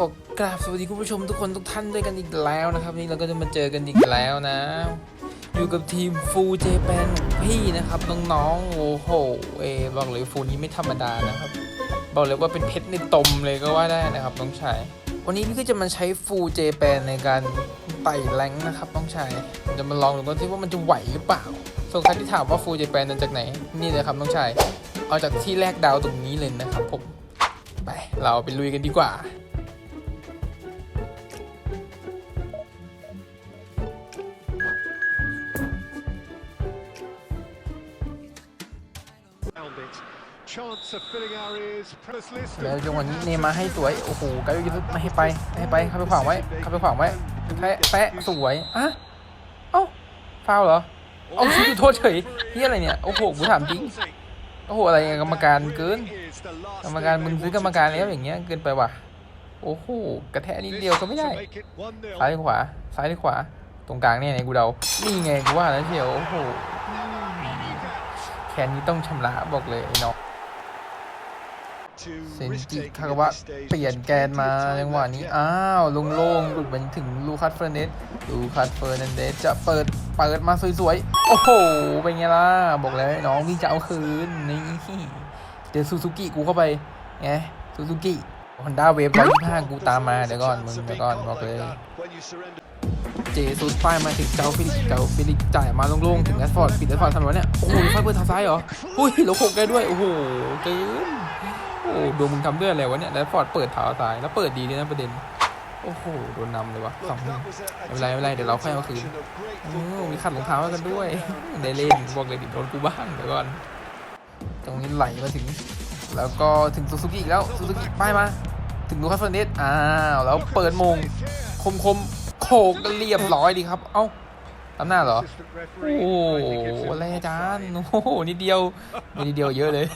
ขอกราบสวัสดีคุณผู้ชมทุกคนทุกท่านด้วยกันอีกแล้วนะครับ นี่เราก็จะมาเจอกันอีกแล้วนะ อยู่กับทีมฟูเจแปนพี่นะครับน้องๆโอ้โหเอบอกเลยฟูนี้ไม่ธรรมดานะครับ บอกเลยว่าเป็นเพชรในตมเลยก็ว่าได้นะครับน้องชายวันนี้พี่ก็จะมาใช้ฟูเจแปนในการไต่แรงนะครับน้องชายจะมาลองดูกันที่ว่ามันจะไหวหรือเปล่าส่วนใครที่ถามว่าฟูเจแปนมาจากไหนนี่เลยครับน้องชายเอาจากที่แรกดาวตรงนี้เลยนะครับผมไปเราไปลุยกันดีกว่า แล้วจังหวะนี้เนมาให้สวย โอ้โหไกด์ยูทูบไม่ให้ไปไม่ให้ไป เข้าไปขวางไว้ เข้าไปขวางไว้ แปะแปะสวยอะเอ้าฟาวล์เหรอ เอาชี้จุดโทษเฉยนี่อะไรเนี่ย โอ้โหกูถามจริง โอ้โหอะไรเนี่ยกรรมการเกิน กรรมการมึงซื้อกรรมการแล้วอย่างเงี้ยเกินไปว่ะ โอ้โห กระแทกนิดเดียวก็ไม่ได้ ซ้ายหรือขวา ซ้ายหรือขวา ตรงกลางเนี่ยไหนกูเดา นี่ไงกูว่าแล้วเชียว โอ้โห แค่นี้ต้องชำระบอกเลยไอ้น้อง เซนจิคากาวะเปลี่ยนแกนมาจังหวะนี้ อ้าวลงโล่งหลุดไปถึงลูคัสเฟอร์นันสลูคัสเฟอร์นันเดสจะเปิดเปิดมาสวยๆ โอ้โห เป็นไงล่ะ บอกแล้วน้องนี่จะเอาคืน นี่เดี๋ยวซูซูกิกูเข้าไปไงซูซูกิฮอนด้าเวฟร้อยยี่ห้ากูตามมา เดี๋ยวก่อน มึงเดี๋ยวก่อนบอกเลยเจสุดป้ายมาถึงเจ้าฟิลิปเจ้าฟิลิปจ่ายมาโล่งๆถึงแอสฟอร์ดปิดแอสฟอร์ดทันวะเนี่ย โอ้โหไฟเปิดทางซ้ายเหรอหุ้ยแล้วโขกได้ด้วย โอ้โหเกิน โอ้โหดูมึงทำด้วยอะไรวะเนี่ยแอสฟอร์ดเปิดเท้าซ้ายแล้วเปิดดีด้วยนะประเด็น โอ้โหโดนนำเลยวะสองหนึ่งไม่เป็นไรไม่เป็นไรเดี๋ยวเราค่อยเอาคืนโอ้มีขัดรองเท้ากันด้วยได้เล่นบอกเลยดิโดนกูบ้างเดี๋ยวก่อนตรงนี้ไหลมาถึง แล้วก็ถึงซูซูกิอีกแล้วซูซูกิป้ายมา ถึงลูคัสเฟอร์เนสอ้าวแล้วเปิดโมงคมคมๆโขกกันเรียบร้อยดีครับ เอ้าตามหน้าเหรอ โอ้โหอะไรอาจารย์ โอ้โหนิดเดียวไม่นิดเดียวเยอะเลย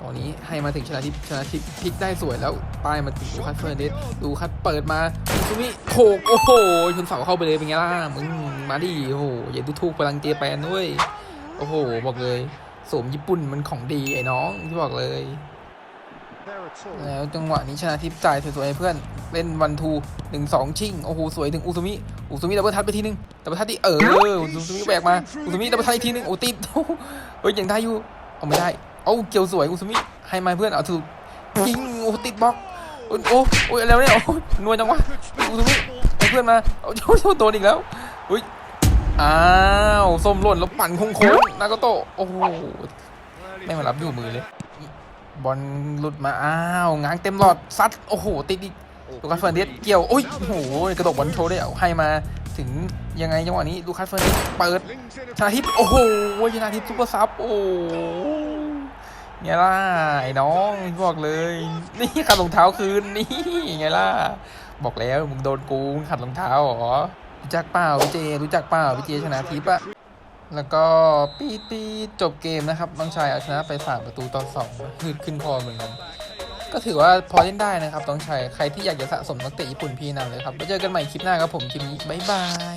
ตอนนี้ให้มาถึงชนะทิพย์ชนะทิพย์พลิกได้สวยแล้วป้ายมาถึงลูคัสเฟอร์เนสลูคัสเปิดมาซูมิโขกโอ้โหชนเสาเข้าไปเลยเป็นไงล่ะมึงมาดิโอ้โหอย่าดูถูกพลังเจแปนด้วยโอ้โห บอกเลยสมญี่ปุ่นมันของดีไอ้น้องที่บอกเลย แล้วจังหวะนี้ชนะทิพย์จ่ายสวยๆให้เพื่อนเล่นวันทูหนึ่งสองชิงโอ้โหสวยถึงอุซุมิอุซุมิดับเบิลทัชไปทีนึงดับเบิลทัชที่เอออุซุมิแบกมาอุซุมิดับเบิลทัชอีกทีนึงโอ้ติดโอ้โหเฮ้ยยังได้อยู่เอาไม่ได้ เอาเกี่ยวสวยอุซุมิ ให้มาเพื่อน เอาถูกยิงโอ้ติดบล็อก โอ้โอ้โอ้ยแล้วเนี่ยโอ้นวลจังวะอุซุมิให้เพื่อนมาเอาโดนโดนอีกแล้วอุ้ยอ้าวส้มหล่นแล้วปั่นโค้งๆนากาโตะโอ้โหไม่มารับอยู่มือเลย บอลหลุดมาอ้าวง้างเต็มหลอดซัดโอ้โหติดอีกลูคัสเฟอร์เนสเกี่ยวโอ้ยโอ้โหกระโดดบอลโชว์ได้เอาให้มาถึงยังไงจังหวะนี้ลูคัสเฟอร์เนสเปิดชนะทิพย์โอ้โหชนะทิพย์ซุปเปอร์ซับโอ้ โหเนี่ยล่ะไอ้น้องบอกเลย นี่ขัดรองเท้าคืนนี่ไงล่ะบอกแล้วมึงโดนกูมึงขัดรองเท้าหรอรู้จักเปล่าพี่เจรู้จักเปล่าพี่เจชนะทิพย์อะแล้วก็ปีปีจบเกมนะครับน้องชายเอาชนะไปสามประตูต่อสองคือขึ้นคอเหมือนกันก็ถือว่าพอเล่นได้นะครับน้องชายใครที่อยากจะสะสมนักเตะญี่ปุ่นพี่นำเลยครับไว้เจอกันใหม่คลิปหน้าครับผมคลิปนี้บ๊ายบาย